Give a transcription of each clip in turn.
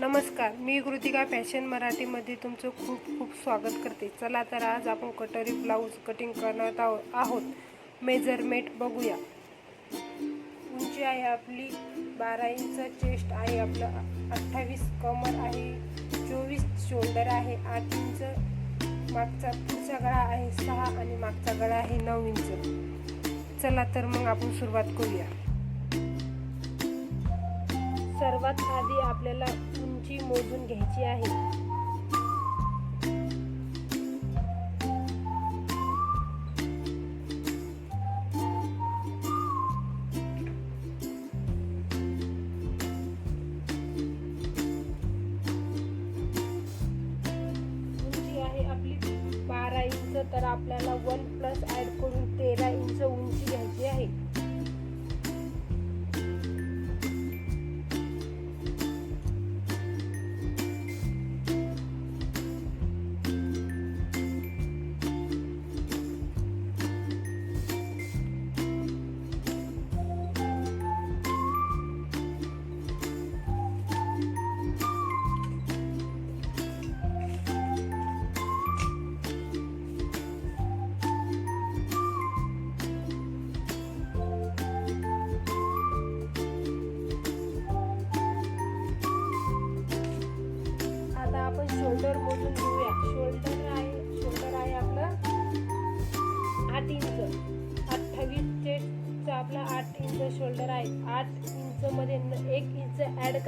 नमस्कार मी कृतिका फॅशन मराठीमध्ये तुमचं खूप खूप स्वागत करते. चला तर आज आपण कटोरी ब्लाऊज कटिंग करणार आहो आहोत. मेजरमेंट बघूया. उंची आहे आपली बारा इंच चेस्ट आहे आपलं अठ्ठावीस कमर आहे चोवीस शोल्डर आहे आठ इंच मागचा पुढचा गळा आहे सहा आणि मागचा गळा आहे नऊ इंच. चला तर मग आपण सुरुवात करूया. सर्वात आधी आपल्याला उंची मोजून घ्यायची आहे. उंची आहे आपली बारा इंच तर आपल्याला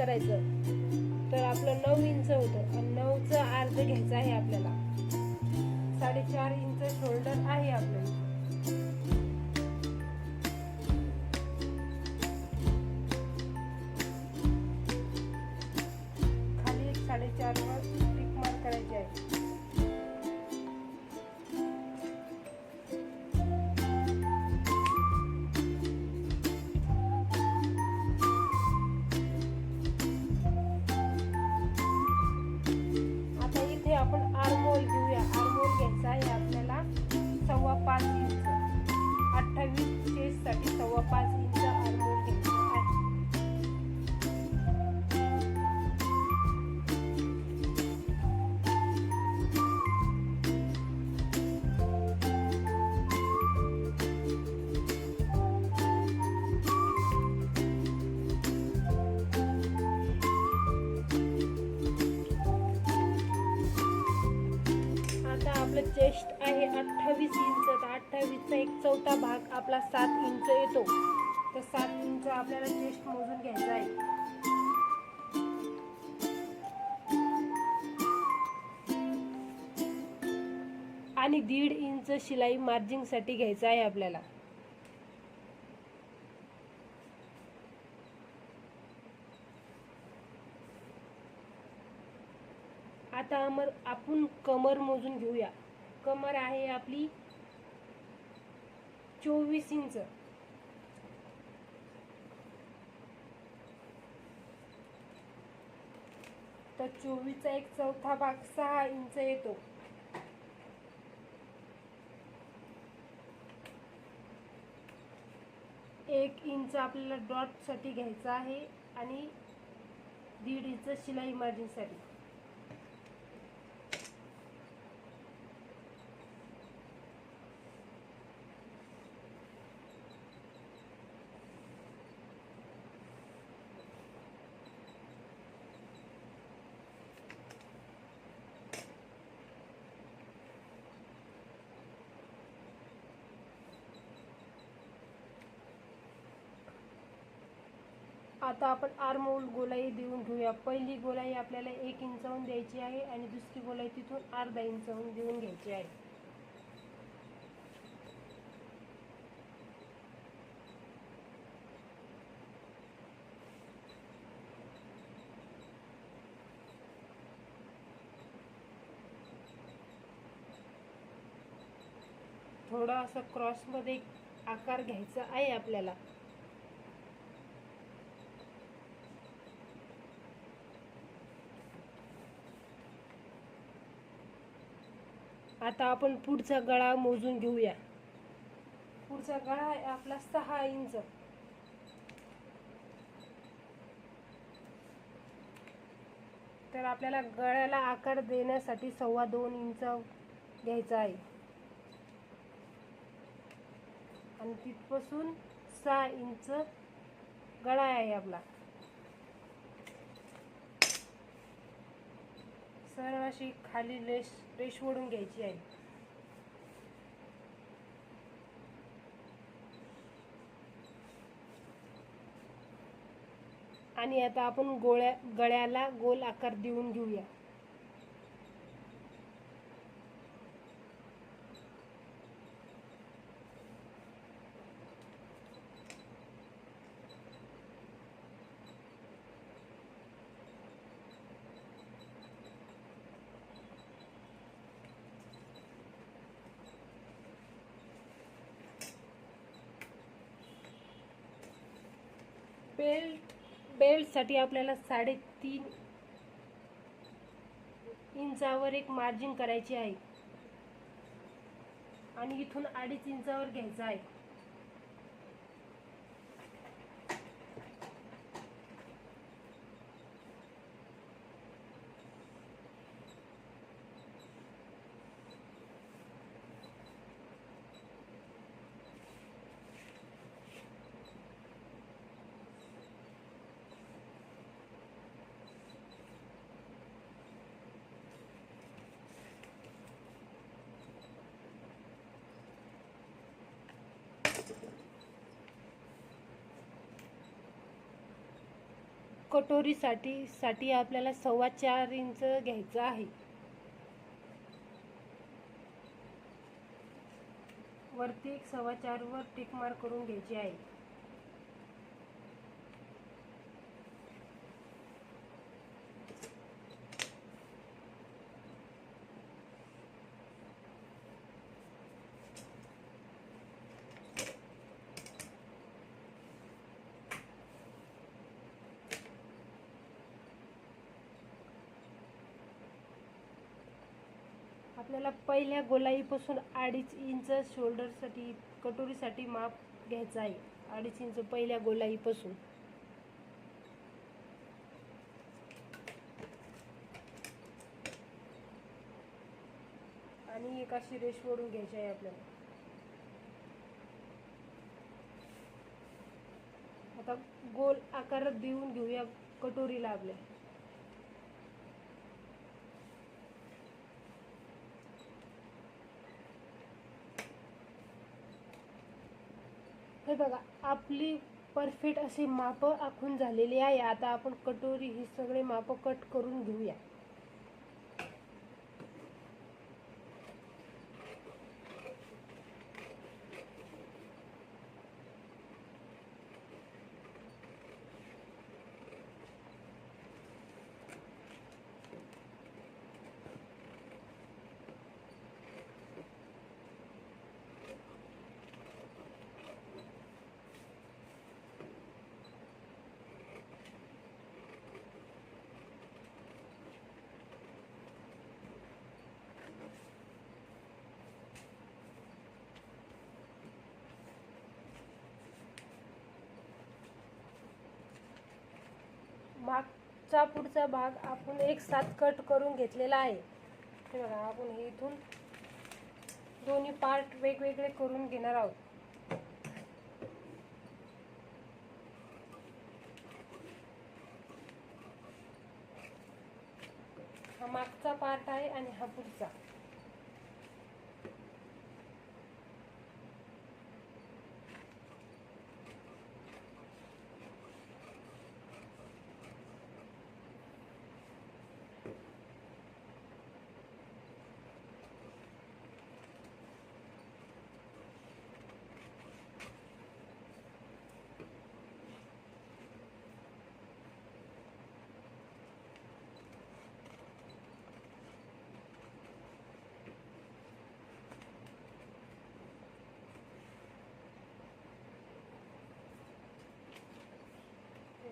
करायचं. तर आपलं नऊ इंच होतं. आणि नऊचं अर्ध घ्यायचं आहे आपल्याला. साडेचार इंच चौथा भाग आपला सात इंच येतो. तर सात इंच आपल्याला चेस्ट मोजून घ्यायचा आहे. आणि दीड इंच शिलाई मार्जिंगसाठी घ्यायचं आहे आपल्याला. आता अमर आपण कमर मोजून घेऊया. कमर आहे आपली चोवीस इंच. तर चोवीसचा एक चौथा भाग सहा इंच येतो. एक इंच आपल्याला डॉटसाठी घ्यायचा आहे आणि दीड इंच शिलाई मार्जिन आता आपण आरमोल गोलाई देऊन घेऊया. पहिली गोलाई आपल्याला एक इंचाहून द्यायची आहे आणि दुसरी गोलाई तिथून अर्धा इंचाहून देऊन घ्यायची आहे. थोडा असं क्रॉसमध्ये आकार घ्यायचा आहे आपल्याला. आता आपण पुढचा गळा मोजून घेऊया. पुढचा गळा आहे आपला सहा इंच. तर आपल्याला गळ्याला आकार देण्यासाठी सव्वा दोन इंच घ्यायचा आहे. आणि तिथपासून सहा इंच गळा आहे आपला. सरळ अशी खाली रेश रेश ओढून घ्यायची आहे. आणि आता आपण गोळ्या गळ्याला गोल आकार देऊन घेऊया. बेल्ट बेल्टसाठी आपल्याला साडेतीन इंचावर एक मार्जिन करायची आहे. आणि इथून अडीच इंचावर घ्यायचं आहे. कटोरीसाठी साठी आपल्याला सव्वा चार इंच घ्यायचं आहे. वरती एक सव्वा चारवर टिक करून घ्यायची आहे. आपल्याला पहिल्या गोलाईपासून अडीच इंच शोल्डरसाठी कटोरीसाठी माप घ्यायचं आहे. अडीच इंच पहिल्या गोलाईपासून. आणि एक अशी रेश वरून घ्यायची आहे आपल्याला. आता गोल आकारात देऊन घेऊया कटोरीला आपल्या. हे बघा आपली परफेक्ट अशी मापं आखून झालेली आहे. आता आपण कटोरी ही सगळे मापं कट करून घेऊया. मागचा पुढचा भाग आपण एक साथ कट करून घेतलेला आहे. हे बघा आपण हे इथून दोन्ही पार्ट वेगवेगळे करून घेणार आहोत. हा मागचा पार्ट आहे आणि हा पुढचा.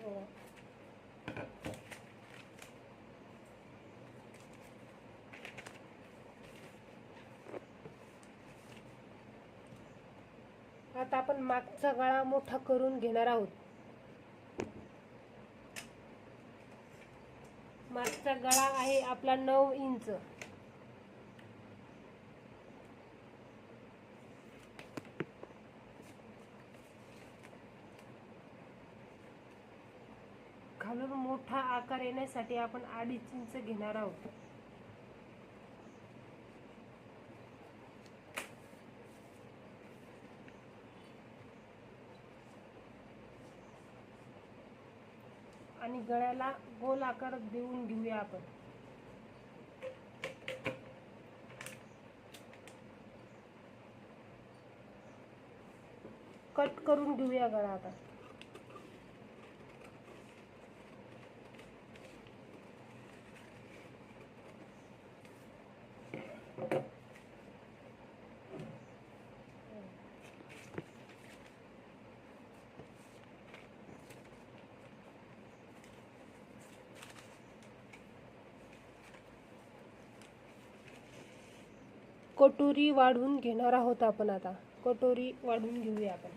हो. आता आपण मागचा गळा मोठा करून घेणार आहोत. मागचा गळा आहे आपला नऊ इंच खालून मोठा आकार येण्यासाठी आपण अडीच इंच घेणार आहोत. आणि गळ्याला गोल आकार देऊन घेऊया आपण. कट करून घेऊया गळा आता. कटोरी वाढवून घेणार आहोत आपण आता. कटोरी वाढवून घेऊया आपण.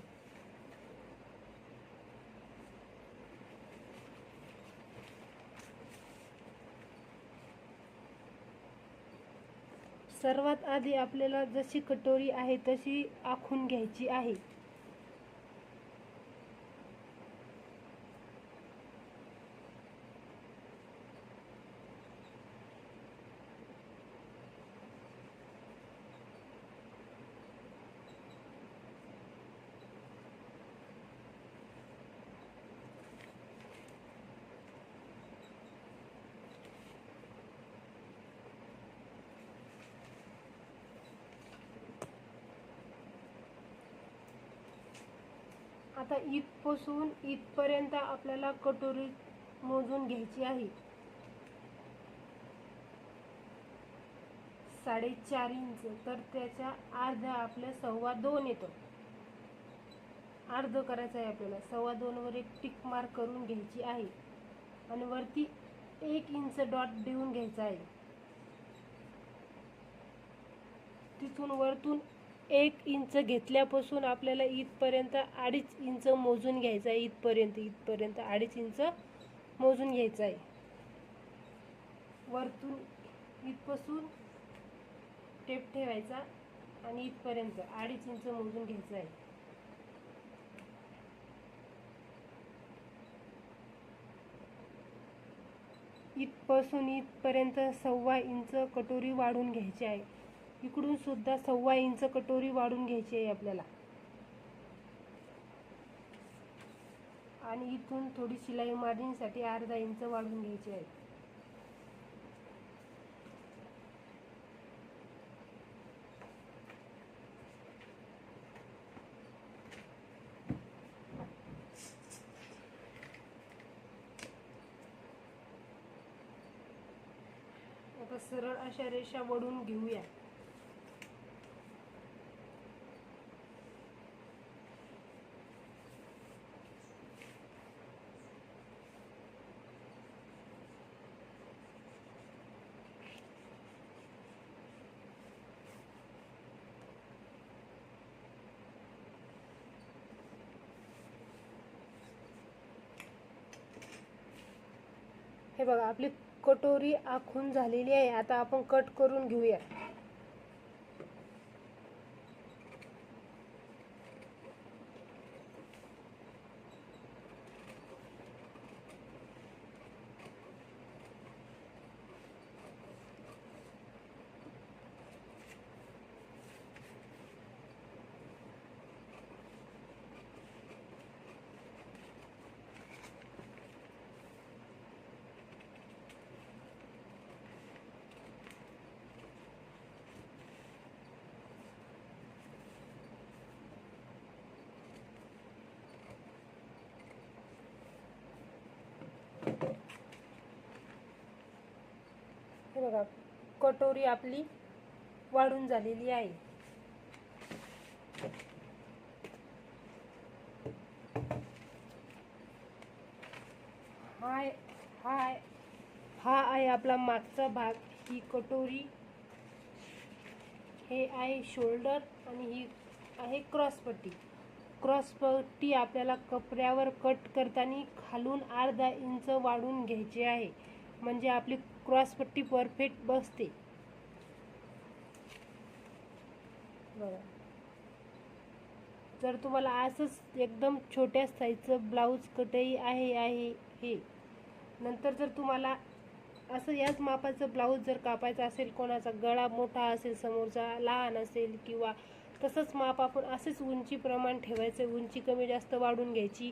सर्वात आधी आपल्याला जशी कटोरी आहे तशी आखून घ्यायची आहे. आता इथपासून इथपर्यंत आपल्याला कटोरी मोजून घ्यायची आहे. साडेचार इंच. तर त्याच्या अर्धा आपल्या सव्वा दोन येतो. अर्ध करायचं आहे आपल्याला. सव्वा दोनवर एक टिक मार्क करून घ्यायची आहे. आणि वरती एक इंच डॉट देऊन घ्यायचा आहे. तिथून वरतून एक इंच घेतल्यापासून आपल्याला इथपर्यंत अडीच इंच मोजून घ्यायचं आहे. इथपर्यंत इथपर्यंत अडीच इंच मोजून घ्यायचं आहे. वरतून इथपासून टेप ठेवायचा आणि इथपर्यंत अडीच इंच मोजून घ्यायचं आहे. इथपासून इथपर्यंत सव्वा इंच कटोरी वाढून घ्यायची आहे. इकडून सुद्धा सव्वा इंच कटोरी वाढून घ्यायची आहे आपल्याला. आणि इथून थोडी शिलाई मार्जिनसाठी अर्धा इंच वाढून घ्यायची आहे. आता सरळ अशा रेषा वडून घेऊया. हे बघा आपली कटोरी आखून झालेली आहे. आता आपण कट करून घेऊया बघा कटोरी आपली वाढून झालेली आहे. हाय हाय हा आहे आपला मागचा भाग. ही कटोरी हे आहे शोल्डर आणि ही आहे क्रॉस पट्टी आपल्याला कपड्यावर कट करताना खालून अर्धा इंच वाढून घ्यायची आहे. म्हणजे आपली क्रॉसपट्टी परफेक्ट बसते. बघा. जर तुम्हाला असंच एकदम छोट्या साईजचं ब्लाऊज कटही आहे आहे हे. नंतर जर तुम्हाला असं याच मापाचं ब्लाऊज जर कापायचं असेल कोणाचा गळा मोठा असेल समोरचा लहान असेल किंवा तसंच माप आपण असेच उंची प्रमाण ठेवायचं उंची कमी जास्त वाढून घ्यायची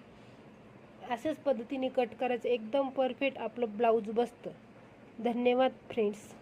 अशाच पद्धतीने कट करायचं एकदम परफेक्ट आपलं ब्लाऊज बसतं. धन्यवाद फ्रेंड्स